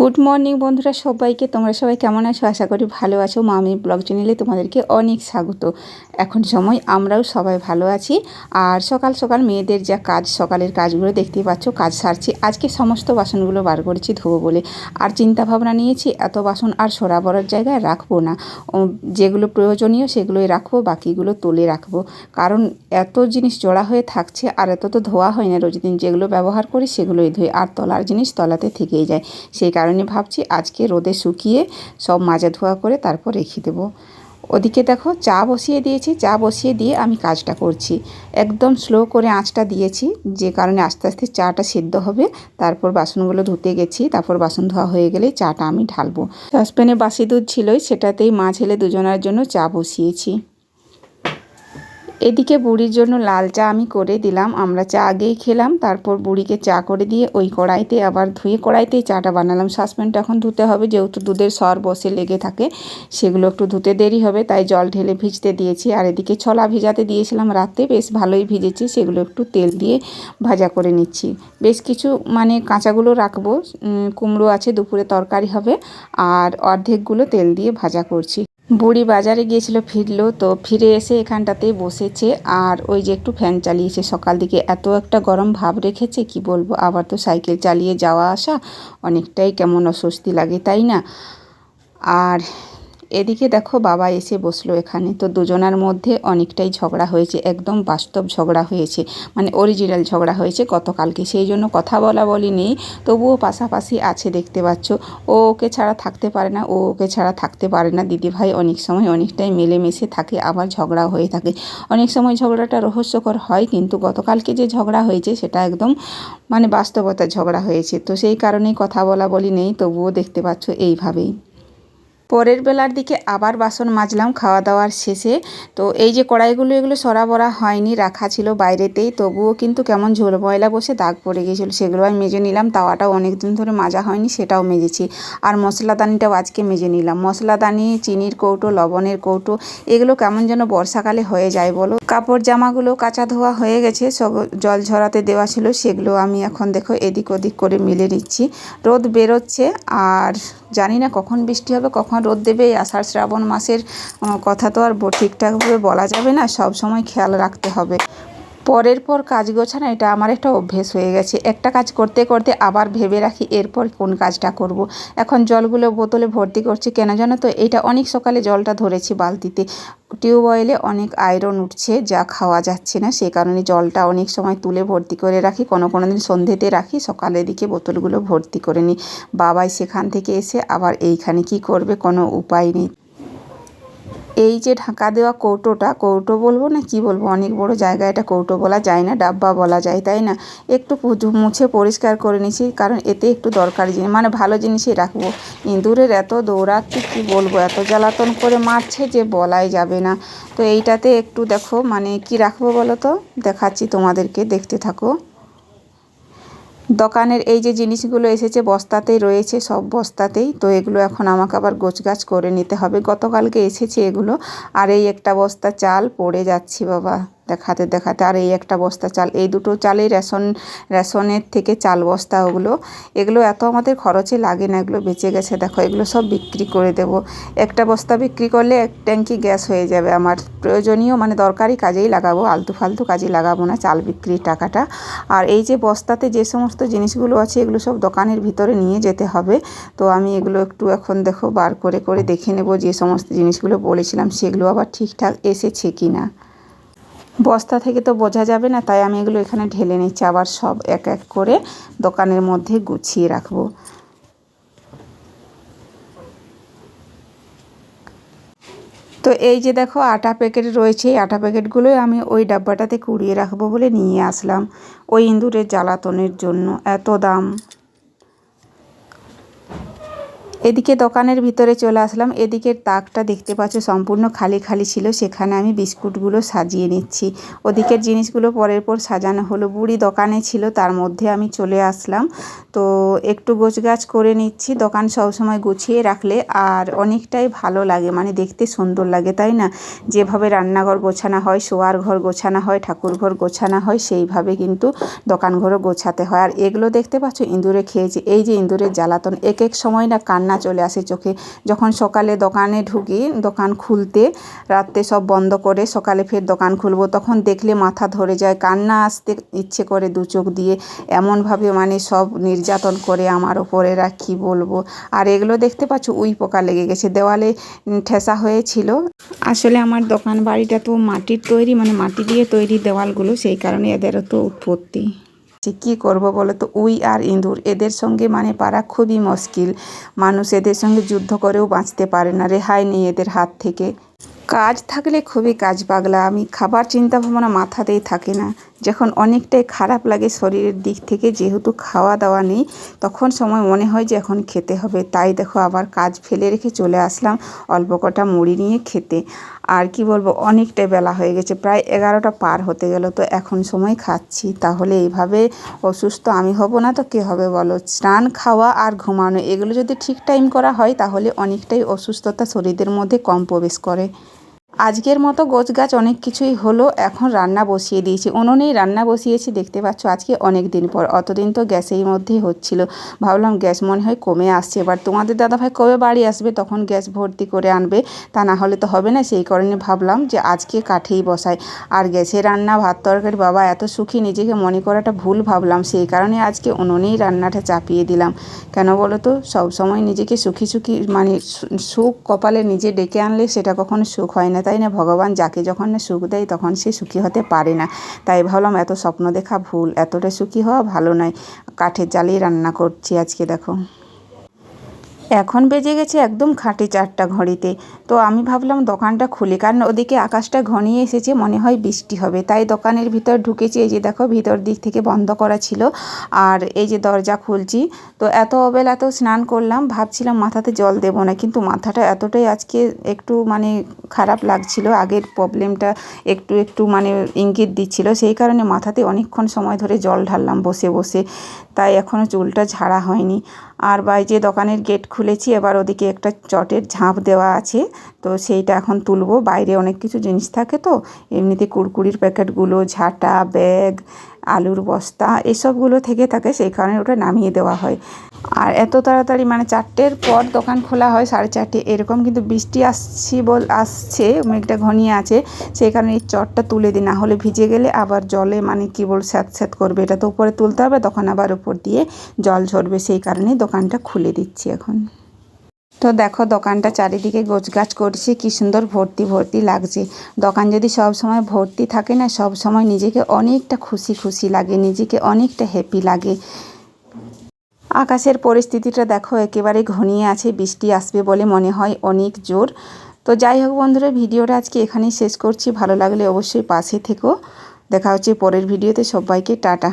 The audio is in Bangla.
গুড মর্নিং বন্ধুরা, সবাইকে। তোমরা সবাই কেমন আছো? আশা করি ভালো আছো। মামি ব্লগ চ্যানেলে তোমাদেরকে অনেক স্বাগত। এখন সময় আমরাও সবাই ভালো আছি। আর সকাল সকাল মেয়েদের যা কাজ, সকালের কাজগুলো দেখতেই পাচ্ছ, কাজ সারছি। আজকে সমস্ত বাসনগুলো বার করেছি ধোবো বলে। আর চিন্তা ভাবনা নিয়েছি, এত বাসন আর সরাবরার জায়গায় রাখব না। যেগুলো প্রয়োজনীয় সেগুলোই রাখব, বাকিগুলো তুলে রাখব। কারণ এত জিনিস জোড়া হয়ে থাকছে, আর এত তো ধোয়া হয় না। রোজ দিন যেগুলো ব্যবহার করি সেগুলোই ধুই। আর তলার জিনিস তলাতে থেকেই যায়। সেই ভাবছি আজকে রোদে শুকিয়ে সব মাজা ধোয়া করে তারপর রেখে দেবো। ওদিকে দেখো, চা বসিয়ে দিয়েছি। চা বসিয়ে দিয়ে আমি কাজটা করছি। একদম স্লো করে আঁচটা দিয়েছি, যে কারণে আস্তে আস্তে চাটা সেদ্ধ হবে। তারপর বাসনগুলো ধুতে গেছি, তারপর বাসন ধোয়া হয়ে গেলে চাটা আমি ঢালবো। সসপ্যানে বাসি দুধ ছিলই, সেটাতেই মা ছেলে দুজনের জন্য চা বসিয়েছি। এদিকে বুড়ির জন্য লাল চা আমি করে দিলাম, আমরা চা আগেই খেলাম, তারপর বুড়িকে চা করে দিয়ে ওই কড়াইতে আবার ধুয়ে কড়াইতেই চাটা বানালাম। সাসপেনটা এখন ধুতে হবে, যেহেতু দুধের সর বসে লেগে থাকে, সেগুলো একটু ধুতে দেরি হবে, তাই জল ঢেলে ভিজতে দিয়েছি। আর এদিকে ছলা ভিজাতে দিয়েছিলাম রাতে, বেশ ভালোই ভিজেছি, সেগুলো একটু তেল দিয়ে ভাজা করে নিচ্ছি। বেশ কিছু মানে কাঁচাগুলো রাখব কুমড়ো আছে, দুপুরে তরকারি হবে, আর অর্ধেকগুলো তেল দিয়ে ভাজা করছি। বুড়ি বাজারে গিয়েছিল ফিরলো, তো ফিরে এসে এখানটাতে বসেছে। আর ওই যে একটু ফ্যান চালিয়েছে সকাল দিকে। এত একটা গরম ভাব রেখেছে, কি বলব? আবার তো সাইকেল চালিয়ে যাওয়া আসা, অনেকটাই কেমন অস্বস্তি লাগে, তাই না? আর এদিকে দেখো বাবা এসে বসল এখানে। তো দুজনার মধ্যে অনেকটাই ঝগড়া হয়েছে, একদম বাস্তব ঝগড়া হয়েছে। মানে অরিজিনাল ঝগড়া হয়েছে গতকালকে, সেই জন্য কথা বলা বলি নেই। তবুও পাশাপাশি আছে দেখতে পাচ্ছ। ও ওকে ছাড়া থাকতে পারে না, ও ওকে ছাড়া থাকতে পারে না। দিদিভাই অনেক সময় অনেকটাই মিলেমিশে থাকে, আবার ঝগড়া হয়ে থাকে। অনেক সময় ঝগড়াটা রহস্যকর হয়, কিন্তু গতকালকে যে ঝগড়া হয়েছে সেটা একদম মানে বাস্তবতার ঝগড়া হয়েছে। তো সেই কারণেই কথা বলা বলি নেই, তবুও দেখতে পাচ্ছ এইভাবেই। পরের বেলার দিকে আবার বাসন মাজলাম খাওয়া দাওয়ার শেষে। তো এই যে কড়াইগুলো, এগুলো সরাবরা হয়নি, রাখা ছিল বাইরেতেই। তবুও কিন্তু কেমন ঝোল ময়লা বসে দাগ পড়ে গিয়েছিল, সেগুলো আমি মেজে নিলাম। তাওয়াটাও অনেক দিন ধরে মাজা হয়নি, সেটাও মেজেছি। আর মশলাদানিটাও আজকে মেজে নিলাম। মশলাদানি, চিনির কৌটো, লবণের কৌটো, এগুলো কেমন যেন বর্ষাকালে হয়ে যায় বলো। কাপড় জামাগুলো কাঁচা ধোয়া হয়ে গেছে, সব জল ঝরাতে দেওয়া ছিল, সেগুলো আমি এখন দেখো এদিক ওদিক করে মিলে নিচ্ছি। রোদ বেরোচ্ছে, আর জানি না কখন বৃষ্টি হবে, কখন রোদ দেবে। আষাঢ় শ্রাবণ মাসের কথা তো আর ঠিকঠাকভাবে বলা যাবে না, সব সময় খেয়াল রাখতে হবে। পরের পর কাজ গোছানো, এটা আমার একটা অভ্যেস হয়ে গেছে। একটা কাজ করতে করতে আবার ভেবে রাখি এরপর কোন কাজটা করব। এখন জলগুলো বোতলে ভর্তি করছি, কেন জানো তো? এটা অনেক সকালে জলটা ধরেছি বালতিতে। টিউবওয়েলে অনেক আয়রন উঠছে, যা খাওয়া যাচ্ছে না। সে কারণে জলটা অনেক সময় তুলে ভর্তি করে রাখি, কোনো কোনো দিন সন্ধ্যেতে রাখি, সকালের দিকে বোতলগুলো ভর্তি করে নিই। বাবাই সেখান থেকে এসে আবার এইখানে কি করবে, কোনো উপায় নেই। এই যে ঢাকা দেওয়া কৌটোটা, কৌটো বলব না কি বলব? অনেক বড় জায়গা এটা, কৌটো বলা যায় না, ডাব্বা বলা যায়, তাই না? একটু মুছে পরিষ্কার করে নিয়েছি কারণ এতে একটু দরকারি জিনিস মানে ভালো জিনিসই রাখব। ইঁদুরের এত দৌড়াচ্ছি কি বলব? এত জ্বালাতন করে মারছে যে বলাই যাবে না। তো এইটাতে একটু দেখো মানে কি রাখব বলো তো? দেখাচ্ছি তোমাদেরকে, দেখতে থাকো। দোকানের এই যে জিনিসগুলো এসেছে, বস্তাতেই রয়েছে, সব বস্তাতেই। তো এগুলো এখন আমাকে আবার গোছগাছ করে নিতে হবে। গতকালকে এসেছে এগুলো। আর এই একটা বস্তা চাল পড়ে যাচ্ছি, বাবা। দেখাতে দেখাতে। আর এই একটা বস্তা চাল, এই দুটো চালেই রেশন, রেশনের থেকে চাল বস্তা ওগুলো। এগুলো এত আমাদের খরচে লাগে না, এগুলো বেঁচে গেছে। দেখো, এগুলো সব বিক্রি করে দেব। একটা বস্তা বিক্রি করলে এক ট্যাঙ্কি গ্যাস হয়ে যাবে আমার। প্রয়োজনীয় মানে দরকারি কাজেই লাগাবো, আলতু ফালতু কাজে লাগাবো না চাল বিক্রির টাকাটা। আর এই যে বস্তাতে যে সমস্ত জিনিসগুলো আছে, এগুলো সব দোকানের ভিতরে নিয়ে যেতে হবে। তো আমি এগুলো একটু এখন দেখো, বার করে করে দেখে নেব যে সমস্ত জিনিসগুলো বলেছিলাম, সেগুলো আবার ঠিকঠাক এসেছে কি না বস্তা থেকে তো বোঝা যাবে না, তাই আমি এগুলো এখানে ঢেলে নিচ্ছি। আবার সব এক এক করে দোকানের মধ্যে গুছিয়ে রাখব। তো এই যে দেখো, আটা প্যাকেট রয়েছে। এই আটা প্যাকেটগুলোই আমি ওই ডাব্বাটাতে কুড়িয়ে রাখব বলে নিয়ে আসলাম। ওই ইঁদুরের জ্বালাতনের জন্য। এত দাম। এদিকে দোকানের ভিতরে চলে আসলাম। এদিকের তাকটা দেখতে পাচ্ছ, সম্পূর্ণ খালি খালি ছিল। সেখানে আমি বিস্কুটগুলো সাজিয়ে নিচ্ছি। ওদিকের জিনিসগুলো পরের পর সাজানো হলো। বুড়ি দোকানে ছিল, তার মধ্যে আমি চলে আসলাম। তো একটু গোছগাছ করে নিচ্ছি। দোকান সবসময় গুছিয়ে রাখলে আর অনেকটাই ভালো লাগে। মানে দেখতে সুন্দর লাগে, তাই না? যেভাবে রান্নাঘর গোছানো হয়, শোয়ার ঘর গোছানো হয়, ঠাকুর ঘর গোছানো হয়, সেইভাবে কিন্তু দোকানঘরও গোছাতে হয়। আর এগুলো দেখতে পাচ্ছ, ইঁদুরে খেয়েছে। এই যে ইঁদুরের জ্বালাতন, এক এক সময় না কান্না চলে আসে চোখে। যখন সকালে দোকানে ঢুকি, দোকান খুলতে, রাত্রে সব বন্ধ করে সকালে ফের দোকান খুলবো, তখন দেখলে মাথা ধরে যায়, কান্না আসতে ইচ্ছে করে দু চোখ দিয়ে। এমনভাবে মানে সব নির্যাতন করে আমার ওপরে কী বলব? আর এগুলো দেখতে পাচ্ছ, উই পোকা লেগে গেছে। দেওয়ালে ঠেসা হয়েছিল। আসলে আমার দোকান বাড়িটা তো মাটির তৈরি মানে মাটি দিয়ে তৈরি দেওয়ালগুলো, সেই কারণে এদেরও তো উৎপত্তি। যে কী করব বলো তো উই আর ইঁদুর। এদের সঙ্গে মানে পারা খুবই মুশকিল। মানুষ এদের সঙ্গে যুদ্ধ করেও বাঁচতে পারে না, রেহাই নেই এদের হাত থেকে। কাজ থাকলে খুবই কাজ পাগলা। আমি খাবার চিন্তা ভাবনা মাথাতেই থাকে না। যখন অনেকটাই খারাপ লাগে শরীরের দিক থেকে, যেহেতু খাওয়া দাওয়া নেই, তখন সময় মনে হয় যে এখন খেতে হবে। তাই দেখো, আবার কাজ ফেলে রেখে চলে আসলাম অল্প কটা মুড়ি নিয়ে খেতে। আর কি বলব অনেকটাই বেলা হয়ে গেছে, প্রায় এগারোটা পার হতে গেল, তো এখন সময় খাচ্ছি। তাহলে এইভাবে অসুস্থ আমি হব না তো কে হবে বলো? স্নান, খাওয়া আর ঘুমানো, এগুলো যদি ঠিক টাইম করা হয়, তাহলে অনেকটাই অসুস্থতা শরীরের মধ্যে কম প্রবেশ করে। আজকের মতো গোছ গাছ অনেক কিছুই হলো, এখন রান্না বসিয়ে দিয়েছি। উনুনেই রান্না বসিয়েছি, দেখতে পাচ্ছ আজকে অনেক দিন পর। অতদিন তো গ্যাসের মধ্যেই হচ্ছিল। ভাবলাম গ্যাস মনে হয় কমে আসছে। এবার তোমাদের দাদাভাই কবে বাড়ি আসবে, তখন গ্যাস ভর্তি করে আনবে। তা না হলে তো হবে না, সেই কারণে ভাবলাম যে আজকে কাঠেই বসাই। আর গ্যাসে রান্না, ভাত তরকারি, বাবা এত সুখী, নিজেকে মনে করাটা ভুল ভাবলাম। সেই কারণে আজকে উনুনেই রান্নাটা চাপিয়ে দিলাম। কেন বলো তো? সবসময় নিজেকে সুখী সুখী মানে সুখ কপালে নিজে ডেকে আনলে সেটা কখনো সুখ হয় না। তাই না? ভগবান যাকে যখন সুখ দেয় তখন সে সুখী হতে পারে না। তাই ভাবলাম, এত স্বপ্ন দেখা ভুল, এতটা সুখী হওয়া ভালো নয়। কাঠের জালেই রান্না করছি আজকে, দেখো। এখন বেজে গেছে একদম খাঁটি চারটা ঘড়িতে। তো আমি ভাবলাম দোকানটা খুলি, কারণ ওদিকে আকাশটা ঘনিয়ে এসেছে, মনে হয় বৃষ্টি হবে। তাই দোকানের ভিতর ঢুকেছি, এই যে দেখো ভিতর দিক থেকে বন্ধ করা ছিল। আর এই যে দরজা খুলছি, তো এত অবেলা তো স্নান করলাম, ভাবছিলাম মাথাতে জল দেবো না, কিন্তু মাথাটা এতটাই আজকে একটু মানে খারাপ লাগছিল, আগের প্রবলেমটা একটু একটু মানে ইঙ্গিত দিচ্ছিল, সেই কারণে মাথাতে অনেকক্ষণ সময় ধরে জল ঢাললাম বসে বসে। তাই এখনও চুলটা ঝাড়া হয়নি। আর বাই যে দোকানের গেট খুলেছি, এবার ওদিকে একটা চটের ঝাঁপ দেওয়া আছে। তো সেইটা এখন তুলবো। বাইরে অনেক কিছু জিনিস থাকে তো। এমনিতে কুরকুরির প্যাকেটগুলো, ঝাঁটা, ব্যাগ, আলুর বস্তা, এসবগুলো থেকে থাকে। সেই কারণে ওটা নামিয়ে দেওয়া হয়। আর এত তাড়াতাড়ি মানে চারটের পর দোকান খোলা হয় সাড়ে চারটে, এরকম কিন্তু বৃষ্টি আসছি বল, আসছে, মেঘটা ঘনিয়ে আছে, সেই কারণে এই চটটা তুলে দিই, না হলে ভিজে গেলে আবার জলে মানে কী বল, স্যাঁত স্যাঁত করবে, এটা তো উপরে তুলতে হবে, তখন আবার উপর দিয়ে জল ঝরবে, সেই কারণে দোকানটা খুলে দিচ্ছি এখন। তো দেখো দোকানটা চারিদিকে গোছগাছ করছি, কি সুন্দর ভর্তি ভর্তি লাগছে। দোকান যদি সব সময় ভর্তি থাকে না, সব সময় নিজেকে অনেকটা খুশি খুশি লাগে, নিজেকে অনেকটা হ্যাপি লাগে। আকাশের পরিস্থিতিটা দেখো, একেবারে ঘনিয়ে আছে, বৃষ্টি আসবে বলে মনে হয় অনেক জোর। তো যাই হোক বন্ধুরা, ভিডিওটা আজকে এখানেই শেষ করছি। ভালো লাগলে অবশ্যই পাশে থেকো। দেখা হচ্ছে পরের ভিডিওতে। সবাইকে টাটা।